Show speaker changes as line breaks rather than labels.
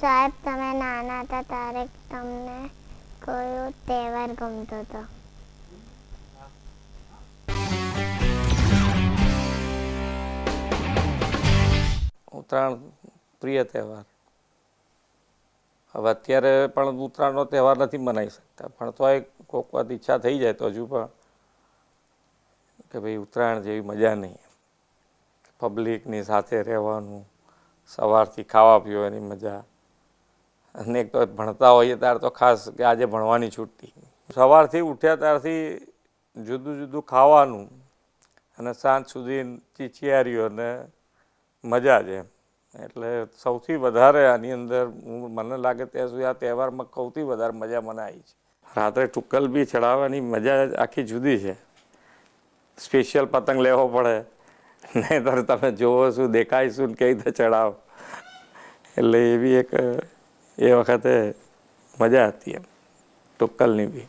સાહેબ, તમે નાના હતા ત્યારે તમને કયો તહેવાર ગમતો હતો?
ઉત્તરાયણ પ્રિય તહેવાર. હવે અત્યારે પણ ઉત્તરાયણનો તહેવાર નથી મનાવી શકતા. પણ તો એક કોઈક વાત ઈચ્છા થઈ જાય તો હજુ પણ કે ભાઈ ઉત્તરાયણ જેવી મજા નહીં. પબ્લિકની સાથે રહેવાનું, સવારથી ખાવા પીવાની મજા. અને એક તો ભણતા હોઈએ ત્યારે તો ખાસ કે આજે ભણવાની છૂટતી સવારથી ઉઠ્યા ત્યારથી જુદું જુદું ખાવાનું અને સાંજ સુધી ચીચિયારીઓ અને મજા જ એટલે સૌથી વધારે આની અંદર હું મને લાગે ત્યાં સુધી આ તહેવારમાં સૌથી વધારે મજા મને આવી છે. રાત્રે ટુક્કલ બી ચડાવવાની મજા આખી જુદી છે. સ્પેશિયલ પતંગ લેવો પડે. નહીં તમે જોવો શું, દેખાય શું કઈ રીતે ચડાવો. એટલે એવી એક એ વખતે મજા હતી એમ. ટુક્કલની બી.